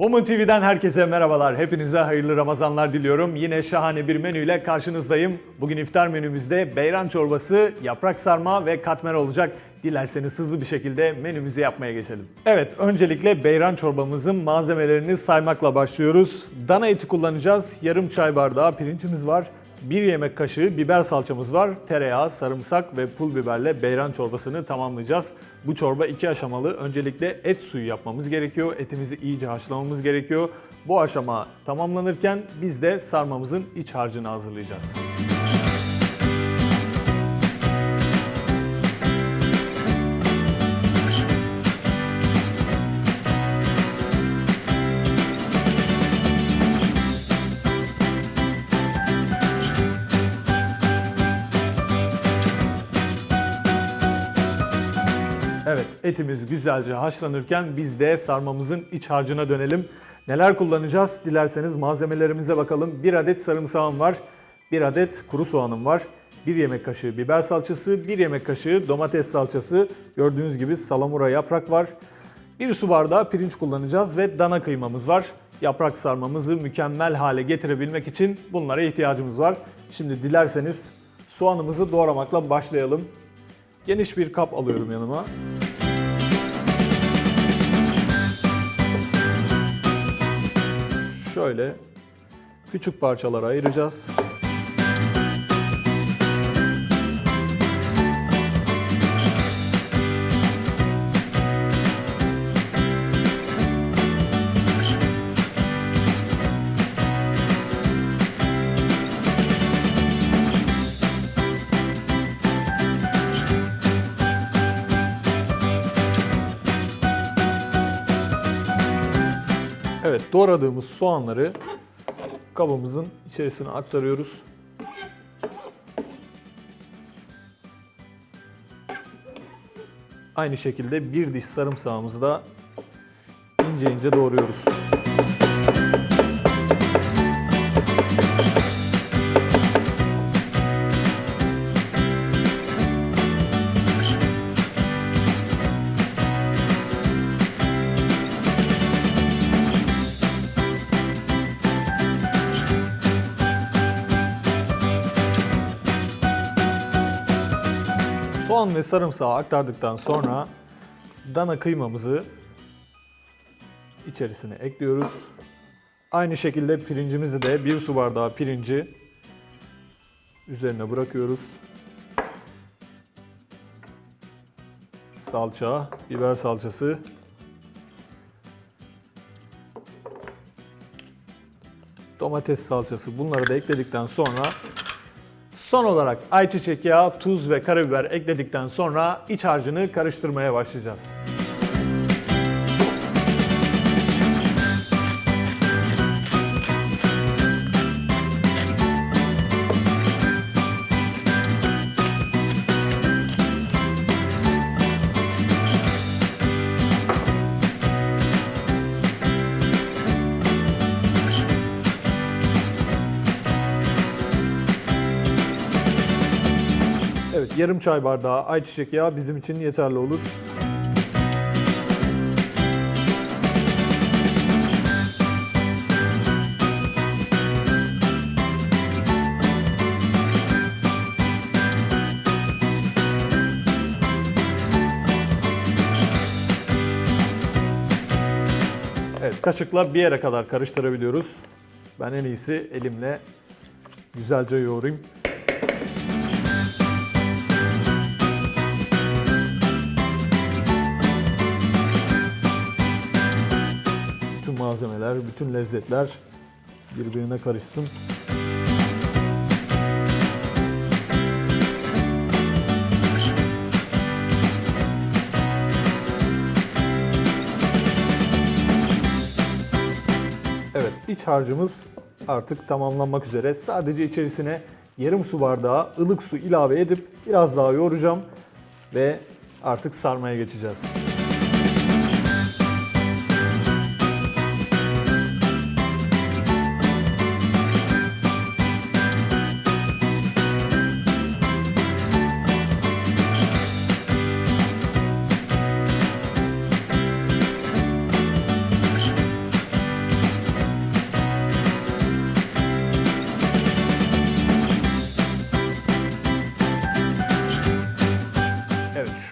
Woman TV'den herkese merhabalar. Hepinize hayırlı Ramazanlar diliyorum. Yine şahane bir menüyle karşınızdayım. Bugün iftar menümüzde beyran çorbası, yaprak sarma ve katmer olacak. Dilerseniz hızlı bir şekilde menümüzü yapmaya geçelim. Evet, öncelikle beyran çorbamızın malzemelerini saymakla başlıyoruz. Dana eti kullanacağız. Yarım çay bardağı pirincimiz var. 1 yemek kaşığı biber salçamız var. Tereyağı, sarımsak ve pul biberle beyran çorbasını tamamlayacağız. Bu çorba iki aşamalı. Öncelikle et suyu yapmamız gerekiyor. Etimizi iyice haşlamamız gerekiyor. Bu aşama tamamlanırken biz de sarmamızın iç harcını hazırlayacağız. Etimiz güzelce haşlanırken biz de sarmamızın iç harcına dönelim. Neler kullanacağız? Dilerseniz malzemelerimize bakalım. 1 adet sarımsağım var, 1 adet kuru soğanım var, 1 yemek kaşığı biber salçası, 1 yemek kaşığı domates salçası, gördüğünüz gibi salamura yaprak var. 1 su bardağı pirinç kullanacağız ve dana kıymamız var. Yaprak sarmamızı mükemmel hale getirebilmek için bunlara ihtiyacımız var. Şimdi dilerseniz soğanımızı doğramakla başlayalım. Geniş bir kap alıyorum yanıma. Şöyle küçük parçalara ayıracağız. Doğradığımız soğanları kabımızın içerisine aktarıyoruz. Aynı şekilde bir diş sarımsağımızı da ince ince doğruyoruz. Ve sarımsağı aktardıktan sonra dana kıymamızı içerisine ekliyoruz. Aynı şekilde pirincimizi de bir su bardağı pirinci üzerine bırakıyoruz. Salça, biber salçası. Domates salçası bunları da ekledikten sonra Son olarak ayçiçek yağı, tuz ve karabiber ekledikten sonra iç harcını karıştırmaya başlayacağız. Evet, yarım çay bardağı ayçiçek yağı bizim için yeterli olur. Evet, kaşıkla bir yere kadar karıştırabiliyoruz. Ben en iyisi elimle güzelce yoğurayım. Malzemeler, bütün lezzetler birbirine karışsın. Evet, iç harcımız artık tamamlanmak üzere. Sadece içerisine yarım su bardağı ılık su ilave edip biraz daha yoğuracağım ve artık sarmaya geçeceğiz.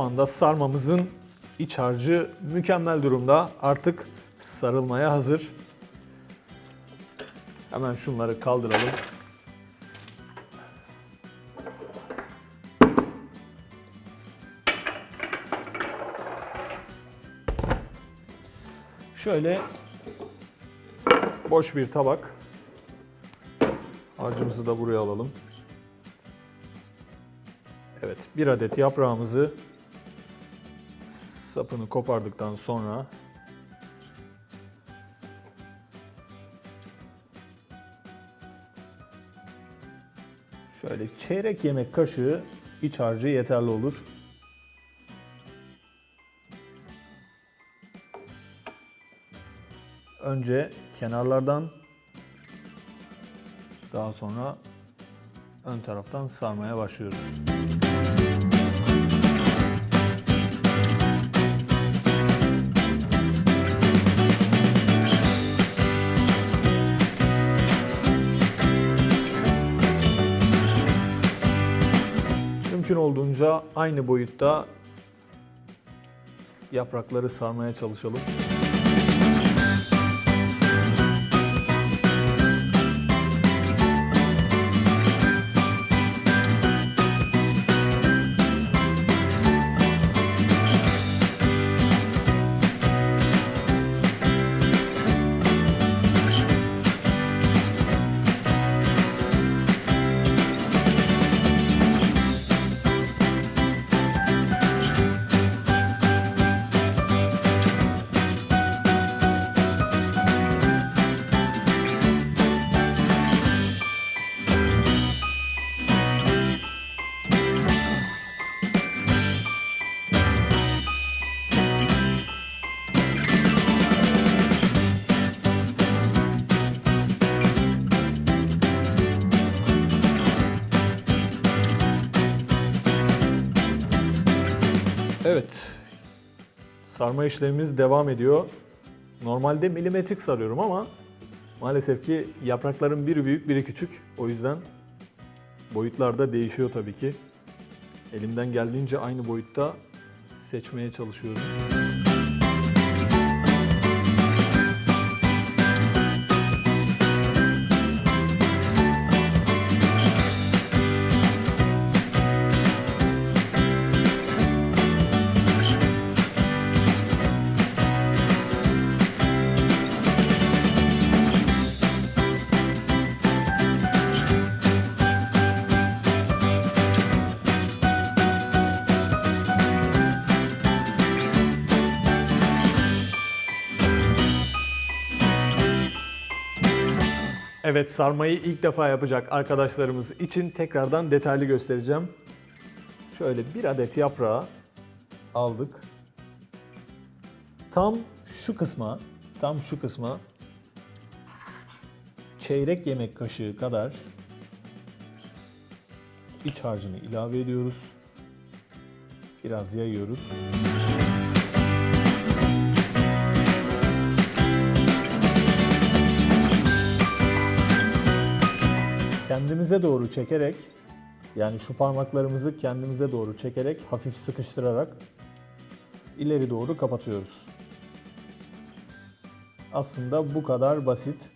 Anda sarmamızın iç harcı mükemmel durumda. Artık sarılmaya hazır. Hemen şunları kaldıralım. Şöyle boş bir tabak. Harcımızı da buraya alalım. Evet, bir adet yaprağımızı sapını kopardıktan sonra şöyle çeyrek yemek kaşığı iç harcı yeterli olur. Önce kenarlardan daha sonra ön taraftan sarmaya başlıyoruz. Olduğunca aynı boyutta yaprakları sarmaya çalışalım. Evet. Sarma işlemimiz devam ediyor. Normalde milimetrik sarıyorum ama maalesef ki yaprakların biri büyük biri küçük. O yüzden boyutlar da değişiyor tabii ki. Elimden geldiğince aynı boyutta seçmeye çalışıyorum. Evet sarmayı ilk defa yapacak arkadaşlarımız için tekrardan detaylı göstereceğim. Şöyle bir adet yaprağı aldık. Tam şu kısma, tam şu kısma çeyrek yemek kaşığı kadar iç harcını ilave ediyoruz. Biraz yayıyoruz. Kendimize doğru çekerek yani şu parmaklarımızı kendimize doğru çekerek hafif sıkıştırarak ileri doğru kapatıyoruz. Aslında bu kadar basit.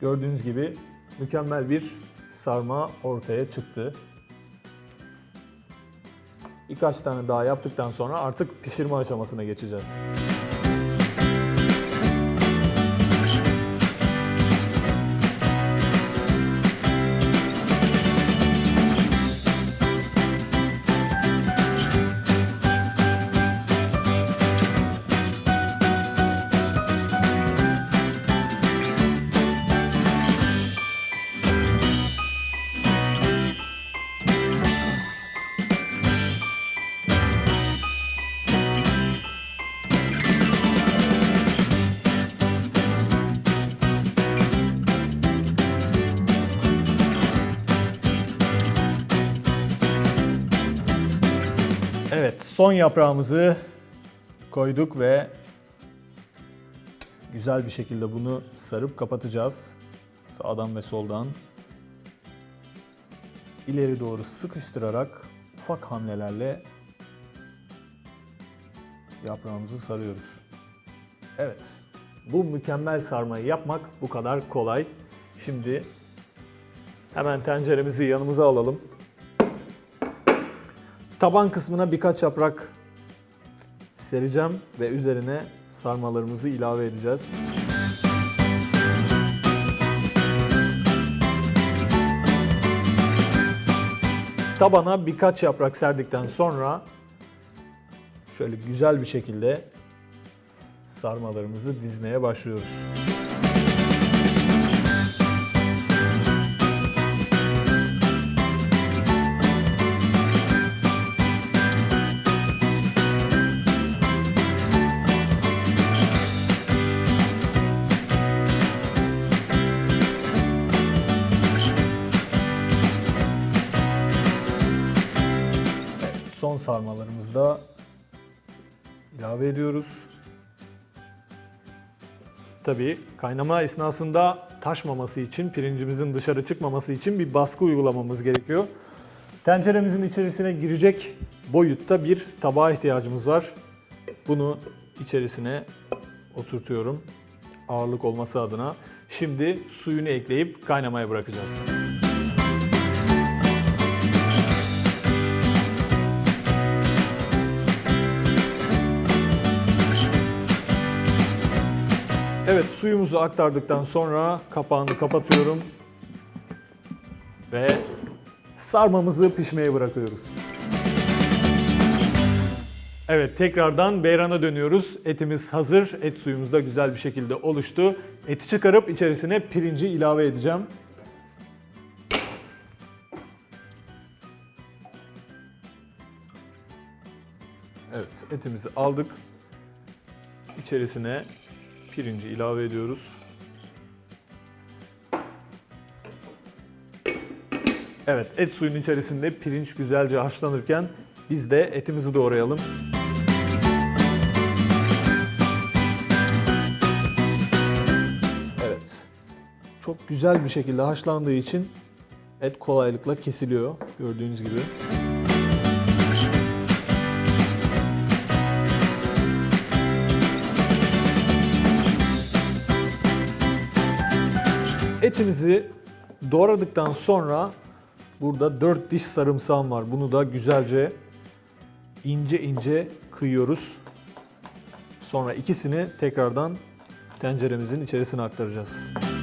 Gördüğünüz gibi mükemmel bir sarma ortaya çıktı. Birkaç tane daha yaptıktan sonra artık pişirme aşamasına geçeceğiz. Son yaprağımızı koyduk ve güzel bir şekilde bunu sarıp kapatacağız. Sağdan ve soldan. İleri doğru sıkıştırarak ufak hamlelerle yaprağımızı sarıyoruz. Evet. Bu mükemmel sarmayı yapmak bu kadar kolay. Şimdi hemen tenceremizi yanımıza alalım. Taban kısmına birkaç yaprak sereceğim ve üzerine sarmalarımızı ilave edeceğiz. Tabana birkaç yaprak serdikten sonra şöyle güzel bir şekilde sarmalarımızı dizmeye başlıyoruz. İlave ediyoruz. Tabii kaynama esnasında taşmaması için, pirincimizin dışarı çıkmaması için bir baskı uygulamamız gerekiyor. Tenceremizin içerisine girecek boyutta bir tabağa ihtiyacımız var. Bunu içerisine oturtuyorum ağırlık olması adına. Şimdi suyunu ekleyip kaynamaya bırakacağız. Evet suyumuzu aktardıktan sonra kapağını kapatıyorum. Ve sarmamızı pişmeye bırakıyoruz. Evet tekrardan beyrana dönüyoruz. Etimiz hazır. Et suyumuz da güzel bir şekilde oluştu. Eti çıkarıp içerisine pirinci ilave edeceğim. Evet etimizi aldık. İçerisine pirinci ilave ediyoruz. Evet, et suyunun içerisinde pirinç güzelce haşlanırken biz de etimizi doğrayalım. Evet. Çok güzel bir şekilde haşlandığı için et kolaylıkla kesiliyor gördüğünüz gibi. Etimizi doğradıktan sonra burada 4 diş sarımsağım var. Bunu da güzelce ince ince kıyıyoruz. Sonra ikisini tekrardan tenceremizin içerisine aktaracağız. Evet,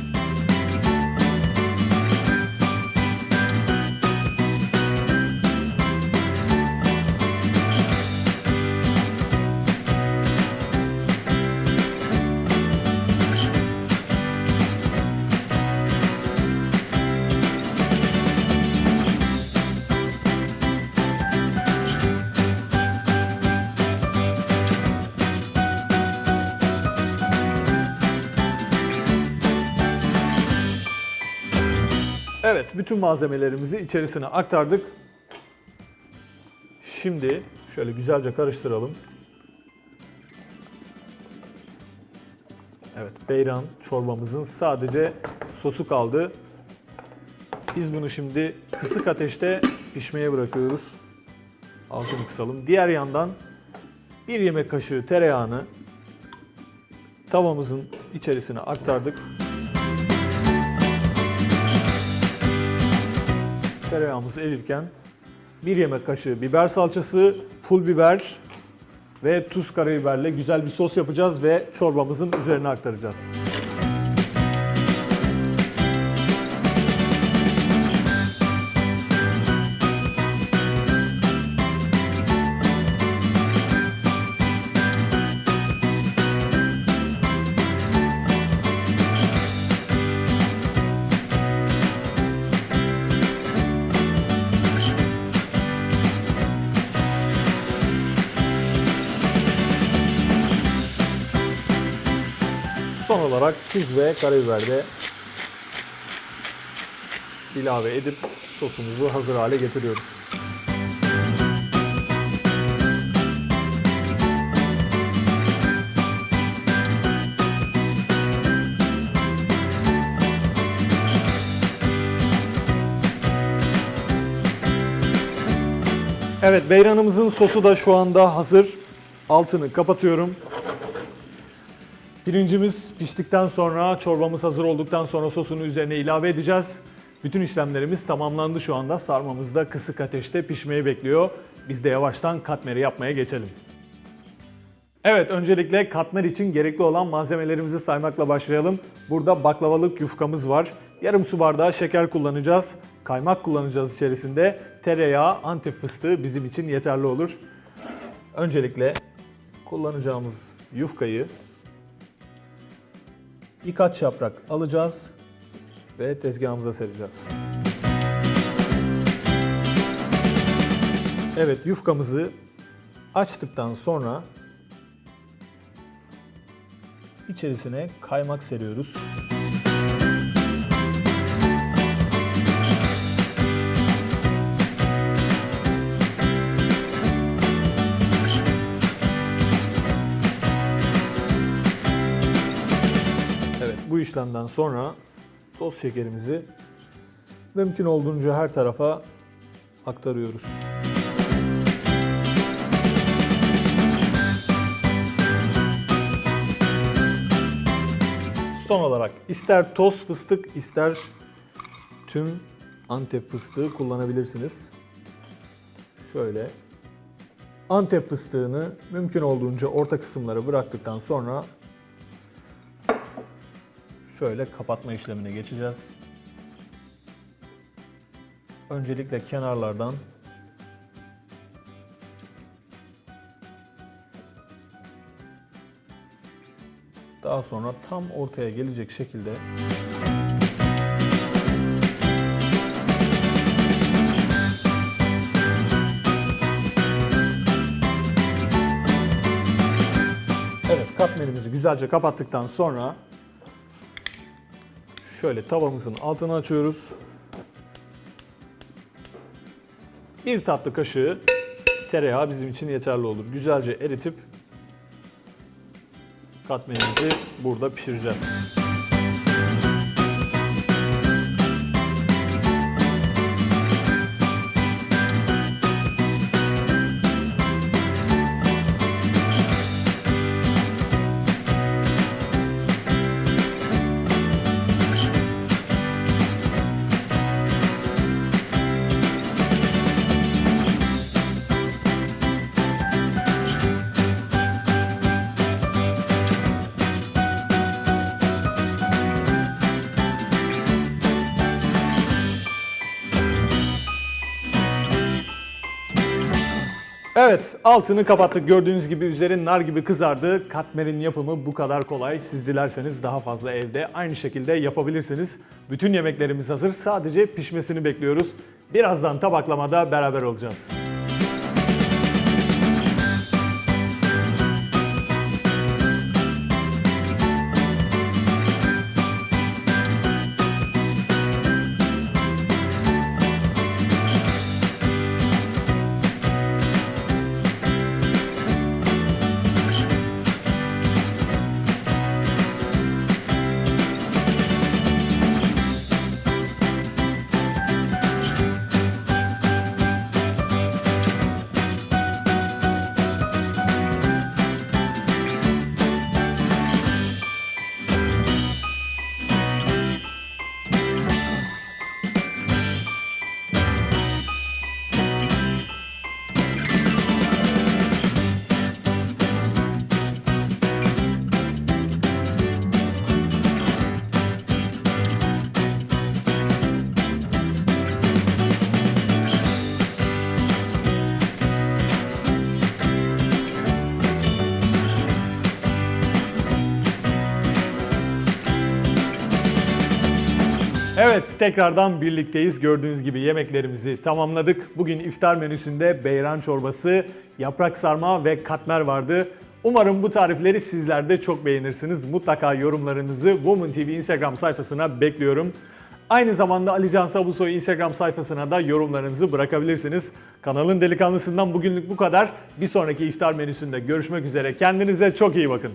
bütün malzemelerimizi içerisine aktardık. Şimdi şöyle güzelce karıştıralım. Evet, beyran çorbamızın sadece sosu kaldı. Biz bunu şimdi kısık ateşte pişmeye bırakıyoruz. Altını kısalım. Diğer yandan bir yemek kaşığı tereyağını tavamızın içerisine aktardık. Tereyağımız erirken bir yemek kaşığı biber salçası, pul biber ve tuz karabiberle güzel bir sos yapacağız ve çorbamızın üzerine aktaracağız. Olarak tuz ve karabiber de ilave edip sosumuzu hazır hale getiriyoruz. Evet beyranımızın sosu da şu anda hazır. altını kapatıyorum. Pirincimiz piştikten sonra, çorbamız hazır olduktan sonra sosunu üzerine ilave edeceğiz. Bütün işlemlerimiz tamamlandı şu anda. Sarmamız da kısık ateşte pişmeyi bekliyor. Biz de yavaştan katmeri yapmaya geçelim. Evet, öncelikle katmer için gerekli olan malzemelerimizi saymakla başlayalım. Burada baklavalık yufkamız var. Yarım su bardağı şeker kullanacağız. Kaymak kullanacağız içerisinde. Tereyağı, antep fıstığı bizim için yeterli olur. Öncelikle kullanacağımız yufkayı birkaç yaprak alacağız ve tezgahımıza sereceğiz. Evet, yufkamızı açtıktan sonra içerisine kaymak seriyoruz. İşlemden sonra toz şekerimizi mümkün olduğunca her tarafa aktarıyoruz. Son olarak ister toz fıstık ister tüm antep fıstığı kullanabilirsiniz. Şöyle antep fıstığını mümkün olduğunca orta kısımlara bıraktıktan sonra şöyle kapatma işlemine geçeceğiz. Öncelikle kenarlardan daha sonra tam ortaya gelecek şekilde Evet katmerimizi güzelce kapattıktan sonra şöyle tavamızın altını açıyoruz. Bir tatlı kaşığı tereyağı bizim için yeterli olur. Güzelce eritip katmerimizi burada pişireceğiz. Evet, altını kapattık. Gördüğünüz gibi üzeri nar gibi kızardı. Katmerin yapımı bu kadar kolay. Siz dilerseniz daha fazla evde aynı şekilde yapabilirsiniz. Bütün yemeklerimiz hazır. Sadece pişmesini bekliyoruz. Birazdan tabaklamada beraber olacağız. Tekrardan birlikteyiz. Gördüğünüz gibi yemeklerimizi tamamladık. Bugün iftar menüsünde beyran çorbası, yaprak sarma ve katmer vardı. Umarım bu tarifleri sizler de çok beğenirsiniz. Mutlaka yorumlarınızı Woman TV Instagram sayfasına bekliyorum. Aynı zamanda Ali Can Sabusoy Instagram sayfasına da yorumlarınızı bırakabilirsiniz. Kanalın delikanlısından bugünlük bu kadar. Bir sonraki iftar menüsünde görüşmek üzere. Kendinize çok iyi bakın.